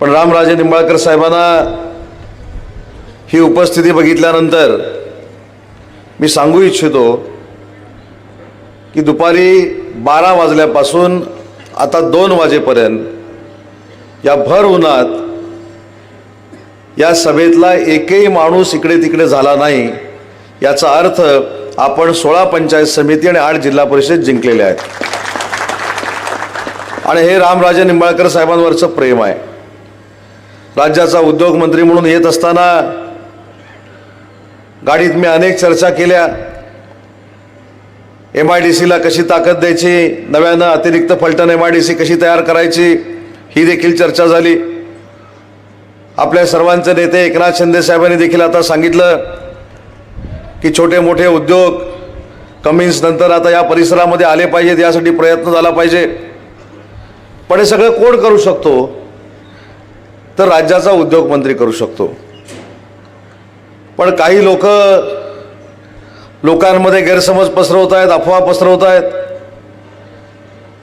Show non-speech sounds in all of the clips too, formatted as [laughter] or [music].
पण रामराजे निंबाळकर साहेबांना ही उपस्थिती बघितल्यानंतर मी सांगू इच्छितो की दुपारी बारा वाजल्यापासून आता दोन वाजेपर्यंत या भर उन्हात या सभेतला एकही माणूस इकडे तिकडे झाला नाही याचा अर्थ आपण सोळा पंचायत समिती आणि आठ जिल्हा परिषद जिंकलेले आहेत. आणि हे रामराजे निंबाळकर साहेबांवरचं प्रेम आहे. राज्याचा उद्योग मंत्री म्हणून येत असताना गाडीत मी अनेक चर्चा केल्या. एम आय डी सीला कशी ताकद द्यायची? नव्यानं अतिरिक्त Phaltan M I D C कशी तयार करायची? ही देखील चर्चा झाली. आपल्या सर्वांचे नेते एकनाथ शिंदे साहेबांनी देखील आता सांगितलं की छोटे मोठे उद्योग कमिन्स नंतर आता या परिसरामध्ये आले पाहिजेत यासाठी प्रयत्न झाला पाहिजे. पण हे सगळं कोण करू शकतो? तर राज्याचा उद्योगमंत्री करू शकतो. पण काही लोक लोकांमध्ये गैरसमज पसरवत आहेत अफवा पसरवत आहेत.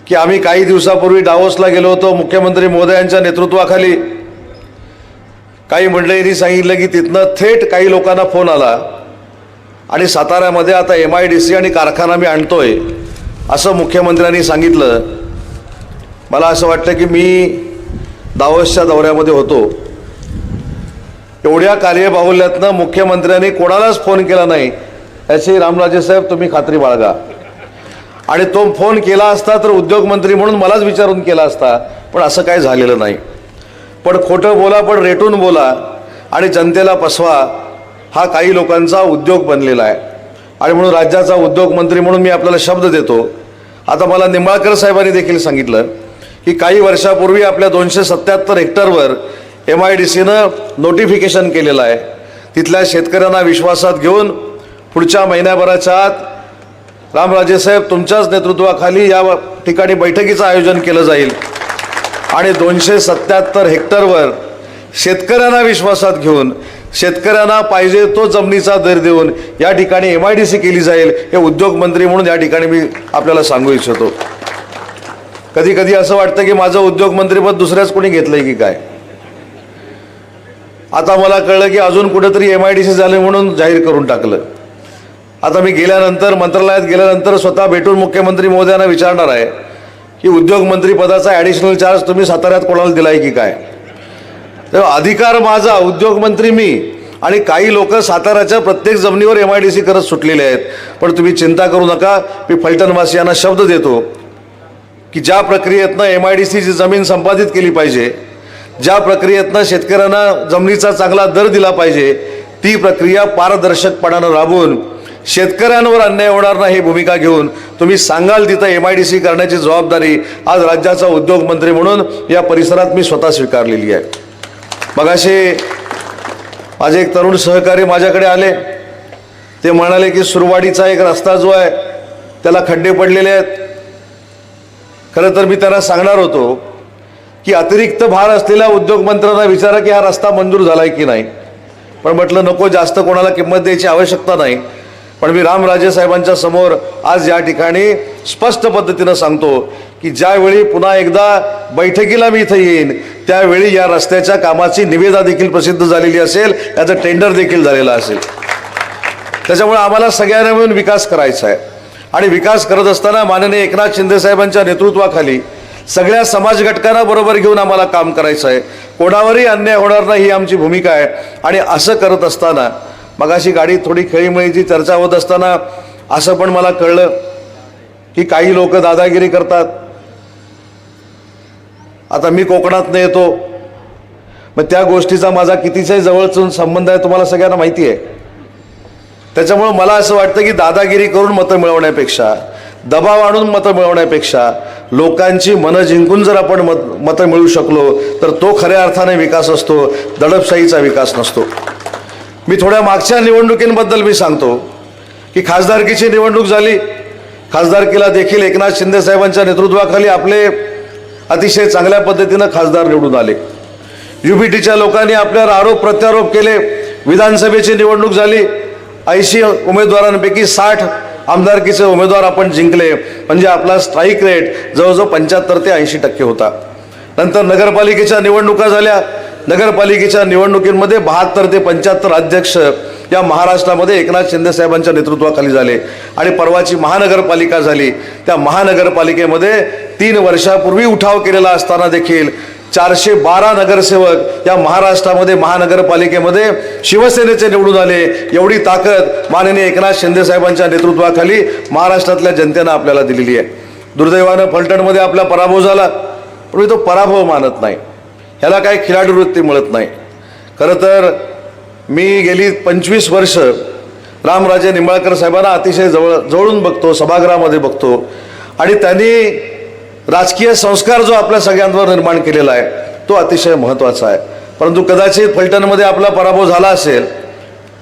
की आम्ही काही दिवसापूर्वी डावोसला गेलो होतो मुख्यमंत्री महोदयांच्या नेतृत्वाखाली. काही मंडळींनी सांगितलं की तिथनं थेट काही लोकांना फोन आला. आणि साताऱ्यामध्ये आता एम आय डी सी आणि कारखाना मी आणतोय असं मुख्यमंत्र्यांनी सांगितलं. मला असं वाटतं की मी दावसच्या दौऱ्यामध्ये होतो. एवढ्या कार्यबाहुल्यातनं मुख्यमंत्र्यांनी कोणालाच फोन केला नाही. याची रामराजे साहेब तुम्ही खात्री बाळगा. आणि तो फोन केला असता तर उद्योगमंत्री म्हणून मलाच विचारून केला असता पण असं काय झालेलं नाही. पण खोटं बोला पण रेटून बोला आणि जनतेला पसवा हा काही लोकांचा उद्योग बनलेला आहे. आणि म्हणून राज्याचा उद्योगमंत्री म्हणून मी आपल्याला शब्द देतो. आता मला निंबाळकर साहेबांनी देखील सांगितलं की काही वर्षापूर्वी आपल्या दोनशे सत्याहत्तर हेक्टरवर एम आय डी सीनं नोटिफिकेशन केलेलं आहे. तिथल्या शेतकऱ्यांना विश्वासात घेऊन पुढच्या महिन्याभराच्या आत रामराजे साहेब तुमच्याच नेतृत्वाखाली या ठिकाणी बैठकीचं आयोजन केलं जाईल. आणि दोनशे सत्याहत्तर हेक्टरवर शेतकऱ्यांना विश्वासात घेऊन शेतकऱ्यांना पाहिजे तो जमिनीचा दर देऊन या ठिकाणी एम आय डी सी केली जाईल हे उद्योगमंत्री म्हणून या ठिकाणी मी आपल्याला सांगू इच्छितो. कधी कधी असं वाटतं की माझं उद्योगमंत्रीपद दुसऱ्याच कोणी घेतलंय की काय? आता मला कळलं की अजून कुठंतरी एम आय डी सी झाले म्हणून जाहीर करून टाकलं. आता मी गेल्यानंतर मंत्रालयात गेल्यानंतर स्वतः भेटून मुख्यमंत्री महोदयांना विचारणार आहे की उद्योगमंत्री पदाचा ॲडिशनल चार्ज तुम्ही साताऱ्यात कोणाला दिलाय की काय? तर अधिकार माझा उद्योगमंत्री मी आणि काही लोक साताऱ्याच्या प्रत्येक जमिनीवर एम आय डी सी करत सुटलेले आहेत. पण तुम्ही चिंता करू नका मी फलटणवासियांना शब्द देतो. की ज्या प्रक्रियेतनं एम आय डी सीची जमीन संपादित केली पाहिजे ज्या प्रक्रियेतनं शेतकऱ्यांना जमिनीचा चांगला दर दिला पाहिजे ती प्रक्रिया पारदर्शकपणानं राबवून शेतकऱ्यांवर अन्याय होणार नाही ही भूमिका घेऊन तुम्ही सांगाल तिथं एम आय डी सी करण्याची जबाबदारी आज राज्याचा उद्योगमंत्री म्हणून या परिसरात मी स्वतः स्वीकारलेली आहे. मगाशी माझे एक तरुण सहकारी माझ्याकडे आले. ते म्हणाले की सुरवाडीचा एक रस्ता जो आहे त्याला खड्डे पडलेले आहेत. खरं तर मी त्यांना सांगणार होतो की अतिरिक्त भार असलेल्या उद्योगमंत्र्यांना विचारा की हा रस्ता मंजूर झाला आहे की नाही. पण म्हटलं नको जास्त कोणाला किंमत द्यायची आवश्यकता नाही. पण मी रामराजे साहेबांच्या समोर आज या ठिकाणी स्पष्ट पद्धतीनं सांगतो की ज्यावेळी पुन्हा एकदा बैठकीला मी इथं येईन त्यावेळी या रस्त्याच्या कामाची निवेदा देखील प्रसिद्ध झालेली असेल याचं टेंडर देखील झालेलं असेल. त्याच्यामुळे आम्हाला सगळ्यांना मिळून विकास करायचा आहे. आणि विकास करत असताना माननीय एकनाथ शिंदे साहेबांच्या नेतृत्वाखाली सगळ्या समाज घटकांना बरोबर घेऊन आम्हाला काम करायचं आहे. कोणावरही अन्याय होणार नाही ही आमची भूमिका आहे. आणि असं करत असताना मगाशी गाडी थोडी खेळीमेळीची चर्चा होत असताना असं पण मला कळलं की काही लोक दादागिरी करतात. आता मी कोकणातनं येतो. मग त्या गोष्टीचा माझा कितीचाही जवळचून संबंध आहे तुम्हाला सगळ्यांना माहिती आहे. त्याच्यामुळं मला असं वाटतं की दादागिरी करून मतं मिळवण्यापेक्षा दबाव आणून मतं मिळवण्यापेक्षा लोकांची मनं जिंकून जर आपण मत मतं मिळू शकलो तर तो खऱ्या अर्थाने विकास असतो दडपशाहीचा विकास नसतो. मी थोड्या मागच्या निवडणुकींबद्दल मी सांगतो की खासदारकीची निवडणूक झाली खासदारकीला देखील एकनाथ शिंदे साहेबांच्या नेतृत्वाखाली आपले अतिशय चांगल्या पद्धतीनं खासदार निवडून आले. युबीटीच्या लोकांनी आपल्यावर आरोप प्रत्यारोप केले विधानसभेची निवडणूक झाली ऐंशी उमेदवारांपैकी साठ आमदारकीचे उमेदवार आपण जिंकले. म्हणजे आपला स्ट्राईक रेट जवळजवळ पंच्याहत्तर ते ऐंशी टक्के होता. नंतर नगरपालिकेच्या निवडणुका झाल्या. नगरपालिकेच्या निवडणुकीमध्ये बहात्तर ते पंच्याहत्तर अध्यक्ष या महाराष्ट्रामध्ये एकनाथ शिंदे साहेबांच्या नेतृत्वाखाली झाले. आणि परवाची महानगरपालिका झाली. त्या महानगरपालिकेमध्ये तीन वर्षापूर्वी उठाव केलेला असताना देखील चारशे बारा नगरसेवक या महाराष्ट्रामध्ये महानगरपालिकेमध्ये शिवसेनेचे निवडून आले. एवढी ताकद माननीय एकनाथ शिंदे साहेबांच्या नेतृत्वाखाली महाराष्ट्रातल्या जनतेनं आपल्याला दिलेली आहे. दुर्दैवानं फलटणमध्ये आपला पराभव झाला पण मी तो पराभव मानत नाही. ह्याला काही खिलाडू वृत्ती मिळत नाही. खरं तर मी गेली पंचवीस वर्ष रामराजे निंबाळकर साहेबांना अतिशय जवळ जवळून बघतो सभागृहामध्ये बघतो. आणि त्यांनी राजकीय संस्कार जो आपल्या सगळ्यांवर निर्माण केलेला आहे तो अतिशय महत्त्वाचा आहे. परंतु कदाचित फलटणमध्ये आपला पराभव झाला असेल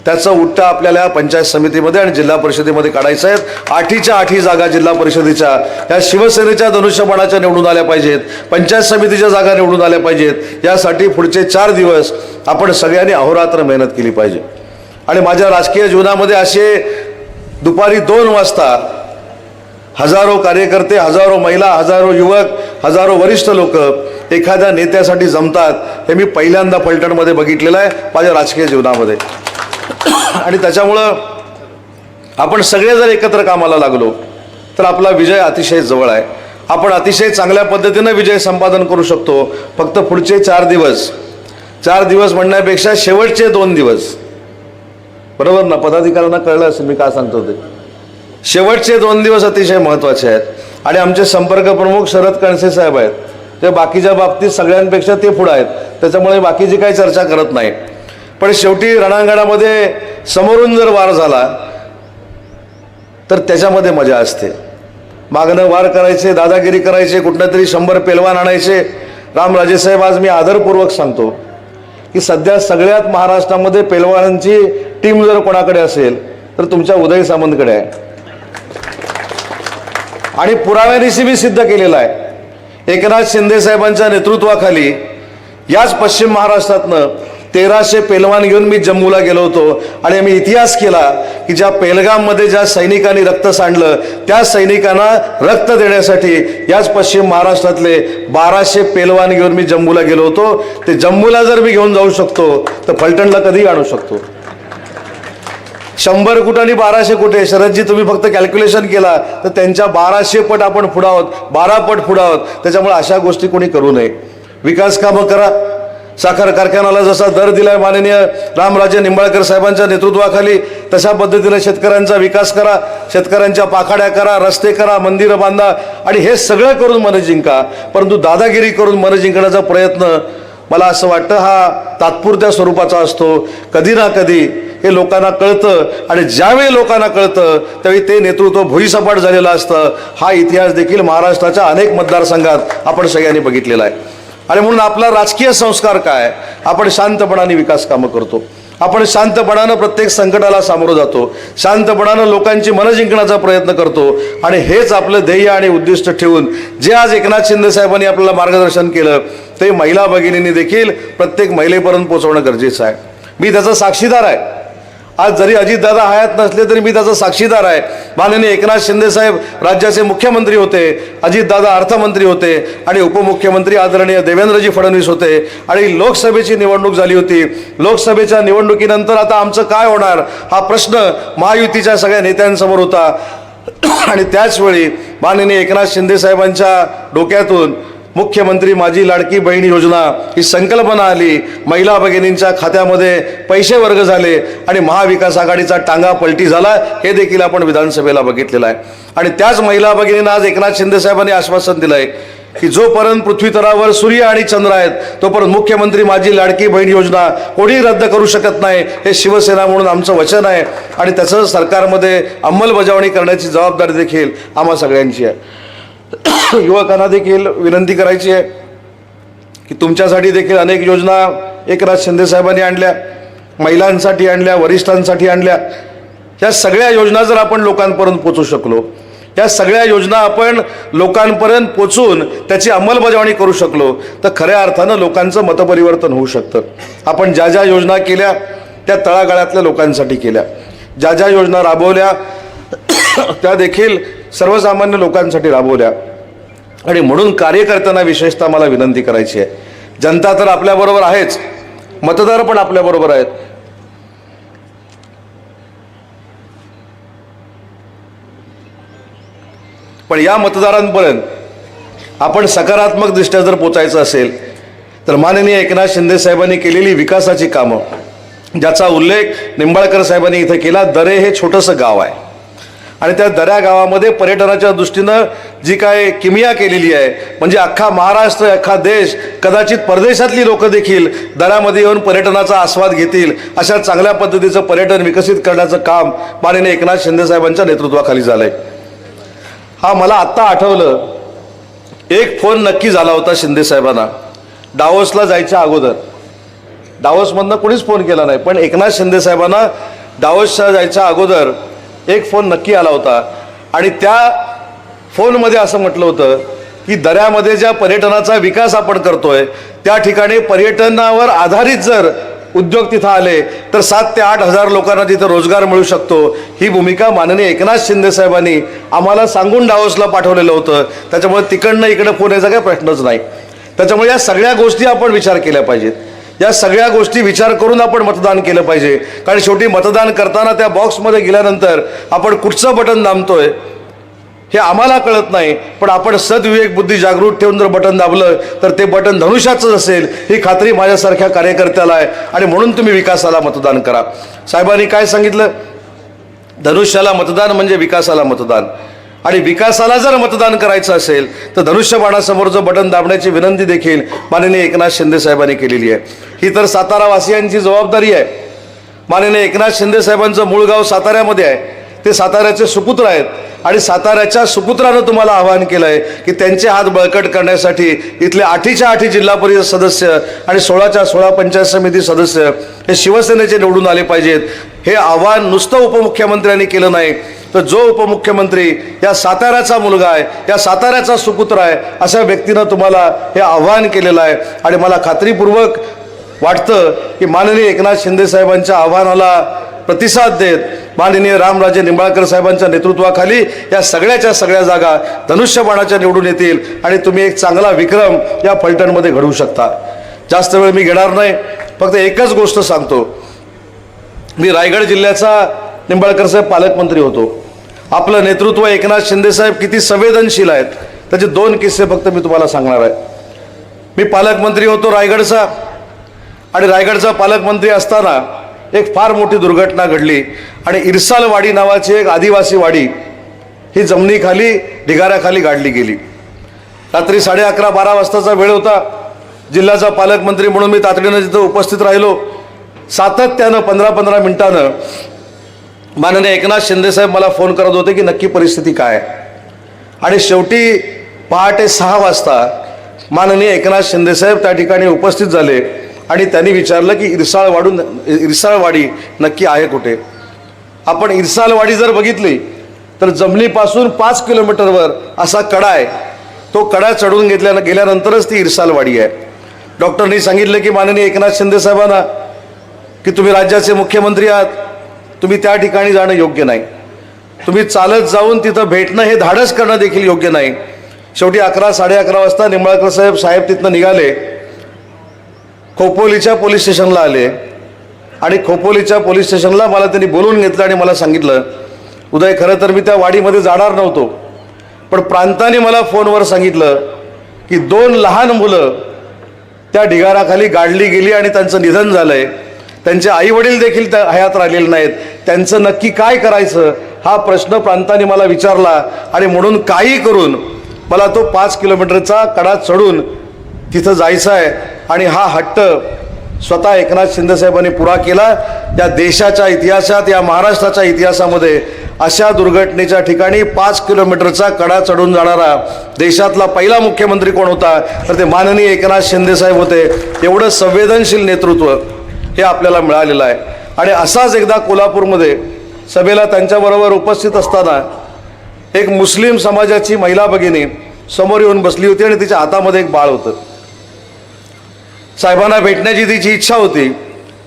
त्याचं उट्टा आपल्याला पंचायत समितीमध्ये आणि जिल्हा परिषदेमध्ये काढायचं आहे. आठीच्या आठी जागा जिल्हा परिषदेच्या या शिवसेनेच्या धनुष्यबाणाच्या निवडून आल्या पाहिजेत पंचायत समितीच्या जागा निवडून आल्या पाहिजेत. यासाठी पुढचे चार दिवस आपण सगळ्यांनी अहोरात्र मेहनत केली पाहिजे. आणि माझ्या राजकीय जीवनामध्ये असे दुपारी दोन वाजता हजारो कार्यकर्ते हजारो महिला हजारो युवक हजारो वरिष्ठ लोक एखाद्या नेत्यासाठी जमतात हे मी पहिल्यांदा फलटणमध्ये बघितलेलं आहे माझ्या राजकीय जीवनामध्ये. आणि त्याच्यामुळं आपण सगळे जर एकत्र कामाला लागलो तर आपला विजय अतिशय जवळ आहे. आपण अतिशय चांगल्या पद्धतीनं विजय संपादन करू शकतो. फक्त पुढचे चार दिवस चार दिवस म्हणण्यापेक्षा शेवटचे दोन दिवस. बरोबर ना? पदाधिकाऱ्यांना कळलं असेल मी काय सांगतो ते. शेवटचे दोन दिवस अतिशय महत्त्वाचे आहेत. आणि आमचे संपर्क प्रमुख शरद कणसे साहेब आहेत. ते बाकीच्या बाबतीत सगळ्यांपेक्षा ते पुढं आहेत. त्याच्यामुळे बाकीची काही चर्चा करत नाही. पण शेवटी रणांगणामध्ये समोरून जर वार झाला तर त्याच्यामध्ये मजा असते. मागणं वार करायचे दादागिरी करायचे कुठनं तरी शंभर पेलवान आणायचे. रामराजे साहेब आज मी आदरपूर्वक सांगतो की सध्या सगळ्यात महाराष्ट्रामध्ये पेलवानांची टीम जर कोणाकडे असेल तर तुमच्या उदय सामंतकडे आहे. आणि पुराव्यानिशी मी सिद्ध केलेला आहे. एकनाथ शिंदे साहेबांच्या नेतृत्वाखाली याच पश्चिम महाराष्ट्रातनं तेराशे पेलवान घेऊन मी जम्मूला गेलो होतो. आणि मी इतिहास केला की ज्या पेलगाममध्ये ज्या सैनिकांनी रक्त सांडलं त्या सैनिकांना रक्त देण्यासाठी याच पश्चिम महाराष्ट्रातले बाराशे पेलवान घेऊन मी जम्मूला गेलो होतो. ते जम्मूला जर मी घेऊन जाऊ शकतो तर फलटणला कधी आणू शकतो. शंभर कुठं आणि बाराशे कुठे? शरदजी तुम्ही फक्त कॅल्क्युलेशन केला तर त्यांच्या बाराशे पट आपण पुढं आहोत. बारा पट पुढं आहोत. त्याच्यामुळे अशा गोष्टी कोणी करू नये. विकास कामं करा. साखर कारखान्याला जसा दर दिलाय माननीय रामराजे निंबाळकर साहेबांच्या नेतृत्वाखाली तशा पद्धतीने शेतकऱ्यांचा विकास करा. शेतकऱ्यांच्या पाखाड्या करा रस्ते करा मंदिरं बांधा. आणि हे सगळं करून मन जिंका. परंतु दादागिरी करून मन जिंकण्याचा प्रयत्न मला असं वाटतं हा तात्पुरत्या स्वरूपाचा असतो. कधी ना कधी हे लोकांना कळतं आणि ज्यावेळी लोकांना कळतं त्यावेळी ते नेतृत्व भुईसपाट झालेलं असतं. हा इतिहास देखील महाराष्ट्राच्या अनेक मतदारसंघात आपण सगळ्यांनी बघितलेला आहे. आणि म्हणून आपला राजकीय संस्कार काय? आपण शांतपणाने विकास कामं करतो. आपण शांतपणानं प्रत्येक संकटाला सामोरं जातो. शांतपणानं लोकांची मनं जिंकण्याचा प्रयत्न करतो. आणि हेच आपलं ध्येय आणि उद्दिष्ट ठेवून जे आज एकनाथ शिंदे साहेबांनी आपल्याला मार्गदर्शन केलं ते महिला भगिनींनी देखील प्रत्येक महिलेपर्यंत पोहोचवणं गरजेचं आहे. मी त्याचा साक्षीदार आहे. आज जरी अजितदादा हयात नसले तरी मी त्याचा साक्षीदार आहे. माननीय एकनाथ शिंदेसाहेब राज्याचे मुख्यमंत्री होते अजितदादा अर्थमंत्री होते आणि उपमुख्यमंत्री आदरणीय देवेंद्रजी फडणवीस होते आणि लोकसभेची निवडणूक झाली होती. लोकसभेच्या निवडणुकीनंतर आता आमचं काय होणार? हा प्रश्न महायुतीच्या सगळ्या नेत्यांसमोर होता. आणि त्याचवेळी माननीय एकनाथ शिंदे साहेबांच्या डोक्यातून मुख्यमंत्री माझी लाडकी बहीण योजना ही संकल्पना आली. महिला भगिनींच्या खात्यामध्ये पैसे वर्ग झाले आणि महाविकास आघाडीचा टांगा पलटी झाला हे देखील आपण विधानसभेला बघितलेलं आहे. आणि त्याच महिला भगिनींना आज एकनाथ शिंदे साहेबांनी आश्वासन दिलं आहे की जोपर्यंत पृथ्वीतरावर सूर्य आणि चंद्र आहेत तोपर्यंत मुख्यमंत्री माझी लाडकी बहीण योजना कोणी रद्द करू शकत नाही. हे शिवसेना म्हणून आमचं वचन आहे. आणि त्याचं सरकारमध्ये अंमलबजावणी करण्याची जबाबदारी देखील आम्हा सगळ्यांची आहे. [coughs] युवकांना देखील विनंती करायची आहे की तुमच्यासाठी देखील अनेक योजना एकनाथ शिंदे साहेबांनी आणल्या महिलांसाठी आणल्या वरिष्ठांसाठी आणल्या. या सगळ्या योजना जर आपण लोकांपर्यंत पोचू शकलो या सगळ्या योजना आपण लोकांपर्यंत पोचून त्याची अंमलबजावणी करू शकलो तर खऱ्या अर्थानं लोकांचं मतपरिवर्तन होऊ शकतं. आपण ज्या ज्या योजना केल्या त्या तळागाळातल्या लोकांसाठी केल्या. ज्या ज्या योजना राबवल्या [coughs] त्या देखील सर्वसामान्य लोकांसाठी राबवल्या. आणि म्हणून कार्यकर्त्यांना विशेषतः मला विनंती करायची आहे. जनता तर आपल्याबरोबर आहेच. मतदार पण आपल्याबरोबर आहेत. पण या मतदारांपर्यंत आपण सकारात्मक दृष्ट्या जर पोचायचं असेल तर माननीय एकनाथ शिंदे साहेबांनी केलेली विकासाची कामं ज्याचा उल्लेख निंबाळकर साहेबांनी इथं केला दरे हे छोटंसं गाव आहे. आणि त्या दऱ्या गावामध्ये पर्यटनाच्या दृष्टीनं जी काय किमिया केलेली आहे म्हणजे अख्खा महाराष्ट्र अख्खा देश कदाचित परदेशातली लोक देखील दऱ्यामध्ये येऊन पर्यटनाचा आस्वाद घेतील अशा चांगल्या पद्धतीचं पर्यटन विकसित करण्याचं काम माननीय एकनाथ शिंदे साहेबांच्या नेतृत्वाखाली झालंय. हा मला आत्ता आठवलं एक फोन नक्की झाला होता शिंदे साहेबांना. डावोसला जायच्या अगोदर. डावोसमधनं कोणीच फोन केला नाही पण एकनाथ शिंदे साहेबांना डावोसच्या जायच्या अगोदर एक फोन नक्की आला होता. आणि त्या फोनमध्ये असं म्हटलं होतं की दऱ्यामध्ये ज्या पर्यटनाचा विकास आपण करतोय त्या ठिकाणी पर्यटनावर आधारित जर उद्योग तिथं आले तर सात ते आठ हजार लोकांना तिथं रोजगार मिळू शकतो. ही भूमिका माननीय एकनाथ शिंदे साहेबांनी आम्हाला सांगून डावसला पाठवलेलं होतं. त्याच्यामुळे तिकडनं इकडं फोन यायचा काही प्रश्नच नाही. त्याच्यामुळे या सगळ्या गोष्टी आपण विचार केल्या पाहिजेत. या सगळ्या गोष्टी विचार करून आपण मतदान केलं पाहिजे. कारण शेवटी मतदान करताना त्या बॉक्समध्ये गेल्यानंतर आपण कुठचं बटन दाबतोय हे आम्हाला कळत नाही. पण आपण सद्विवेक बुद्धी जागृत ठेवून जर बटन दाबलं तर ते बटन धनुष्याचंच असेल. ही खात्री माझ्यासारख्या कार्यकर्त्याला आहे. आणि म्हणून तुम्ही विकासाला मतदान करा. साहेबांनी काय सांगितलं? धनुष्याला मतदान म्हणजे विकासाला मतदान. आणि विकासाला जर मतदान करायचं असेल तर धनुष्यबाणासमोरचं बटन दाबण्याची विनंती देखील माननीय एकनाथ शिंदे साहेबांनी केलेली आहे. ही तर सातारावासियांची जबाबदारी आहे. माननीय एकनाथ शिंदे साहेबांचं मूळ गाव साताऱ्यामध्ये आहे. ते साताऱ्याचे सुपुत्र आहेत. आणि साताऱ्याच्या सुपुत्रानं तुम्हाला आवाहन केलं आहे की त्यांचे हात बळकट करण्यासाठी इथले आठीच्या आठी जिल्हा परिषद सदस्य आणि सोळाच्या सोळा पंचायत समिती सदस्य हे शिवसेनेचे निवडून आले पाहिजेत. हे आव्हान नुसतं उपमुख्यमंत्र्यांनी केलं नाही. तर जो उपमुख्यमंत्री या साताऱ्याचा मुलगा आहे या साताऱ्याचा सुपुत्र आहे अशा व्यक्तीनं तुम्हाला हे आव्हान केलेलं आहे. आणि मला खात्रीपूर्वक वाटतं की माननीय एकनाथ शिंदे साहेबांच्या आव्हानाला प्रतिसाद देत माननीय रामराजे निंबाळकर साहेबांच्या नेतृत्वाखाली या सगळ्याच्या सगळ्या जागा धनुष्यबाणाच्या निवडून येतील आणि तुम्ही एक चांगला विक्रम या फलटणमध्ये घडवू शकता. जास्त वेळ मी घेणार नाही फक्त एकच गोष्ट सांगतो. मी रायगड जिल्ह्याचा निंबाळकर साहेब पालकमंत्री होतो. आपलं नेतृत्व एकनाथ शिंदेसाहेब किती संवेदनशील आहेत त्याचे दोन किस्से फक्त मी तुम्हाला सांगणार आहे. मी पालकमंत्री होतो रायगडचा आणि रायगडचा पालकमंत्री असताना एक फार मोठी दुर्घटना घडली. आणि इरसालवाडी नावाची एक आदिवासी वाडी ही जमिनीखाली ढिगाऱ्याखाली गाडली गेली. रात्री साडे अकरा बारा वाजताचा वेळ होता. जिल्ह्याचा पालकमंत्री म्हणून मी तातडीनं तिथं उपस्थित राहिलो सातत्यानं पंधरा पंधरा मिनिटानं माननीय एकनाथ शिंदेसाहेब मला फोन करत होते की नक्की परिस्थिती काय? आहे आणि शेवटी पहाटे सहा वाजता माननीय एकनाथ शिंदेसाहेब त्या ठिकाणी उपस्थित झाले. आणि त्यांनी विचारलं की इरसाळवाडून इरसाळवाडी नक्की आहे कुठे? आपण इरसालवाडी जर बघितली तर जमनीपासून पाच किलोमीटरवर असा कडा आहे. तो कडा चढून घेतल्या गेल्यानंतरच ती इरसालवाडी आहे. डॉक्टरनी सांगितलं की माननीय एकनाथ शिंदे साहेबांना की तुम्ही राज्याचे मुख्यमंत्री आहात तुम्ही त्या ठिकाणी जाणं योग्य नाही. तुम्ही चालत जाऊन तिथं भेटणं हे धाडस करणं देखील योग्य नाही. शेवटी अकरा साडे अकरा वाजता निंबाळकर साहेब साहेब तिथनं निघाले. खोपोलीच्या पोलीस स्टेशनला आले. आणि खोपोलीच्या पोलीस स्टेशनला मला त्यांनी बोलवून घेतलं आणि मला सांगितलं उदय खरं तर मी त्या वाडीमध्ये जाणार नव्हतो. पण प्रांताने मला फोनवर सांगितलं की दोन लहान मुलं त्या ढिगाराखाली गाडली गेली आणि त्यांचं निधन झालं आहे त्यांचे आईवडील देखील त्या हयात राहिलेले नाहीत. त्यांचं नक्की काय करायचं? हा प्रश्न प्रांताने मला विचारला आणि म्हणून काही करून मला तो पाच किलोमीटरचा कडा चढून तिथं जायचं आहे. आणि हा हट्ट स्वतः एकनाथ शिंदेसाहेबांनी पुरा केला. या देशाच्या इतिहासात या महाराष्ट्राच्या इतिहासामध्ये अशा दुर्घटनेच्या ठिकाणी पाच किलोमीटरचा कडा चढून जाणारा देशातला पहिला मुख्यमंत्री कोण होता? तर ते माननीय एकनाथ शिंदेसाहेब होते. एवढं संवेदनशील नेतृत्व हे आपल्याला मिळालेलं आहे. आणि असाच एकदा कोल्हापूरमध्ये सभेला त्यांच्याबरोबर उपस्थित असताना एक मुस्लिम समाजाची महिला भगिनी समोर येऊन बसली होती आणि तिच्या हातामध्ये एक बाळ होतं. साहेबांना भेटण्याची तिची इच्छा होती.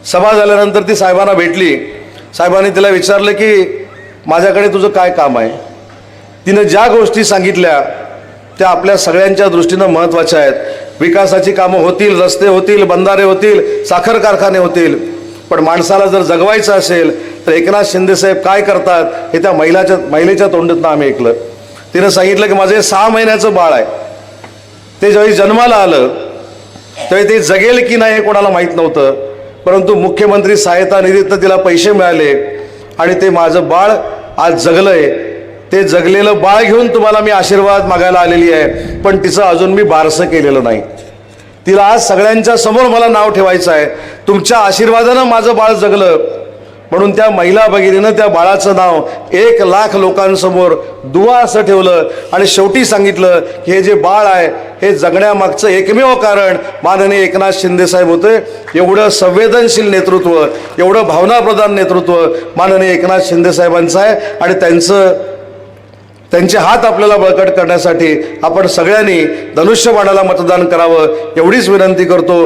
सभा झाल्यानंतर ती साहेबांना भेटली. साहेबांनी तिला विचारलं की माझ्याकडे तुझं काय काम आहे? तिनं ज्या गोष्टी सांगितल्या त्या आपल्या सगळ्यांच्या दृष्टीनं महत्त्वाच्या आहेत. विकासाची कामं होतील रस्ते होतील बंधारे होतील साखर कारखाने होतील. पण माणसाला जर जगवायचं असेल तर एकनाथ शिंदेसाहेब काय करतात हे त्या महिलाच्या महिलेच्या तोंडातनं आम्ही ऐकलं. तिनं सांगितलं की माझे सहा महिन्याचं बाळ आहे. ते ज्यावेळी जन्माला आलं त्यावेळी ते जगेल की नाही हे कोणाला माहीत नव्हतं. परंतु मुख्यमंत्री सहायता निधीतनं तिला पैसे मिळाले आणि ते माझं बाळ आज जगलंय. ते जगलेलं बाळ घेऊन तुम्हाला मी आशीर्वाद मागायला आलेली आहे पण तिचं अजून मी बारसं केलेलं नाही. तिला आज सगळ्यांच्या समोर मला नाव ठेवायचं आहे. तुमच्या आशीर्वादानं माझं बाळ जगलं. म्हणून त्या महिला भगिनीनं त्या बाळाचं नाव एक लाख लोकांसमोर दुवा असं ठेवलं आणि शेवटी सांगितलं की हे जे बाळ आहे हे जगण्यामागचं एकमेव कारण माननीय एकनाथ शिंदेसाहेब होते. एवढं संवेदनशील नेतृत्व एवढं भावनाप्रधान नेतृत्व माननीय एकनाथ शिंदेसाहेबांचं आहे आणि त्यांचं त्यांचे हात आपल्याला बळकट करण्यासाठी आपण सगळ्यांनी धनुष्यबाणाला मतदान करावं एवढीच विनंती करतो.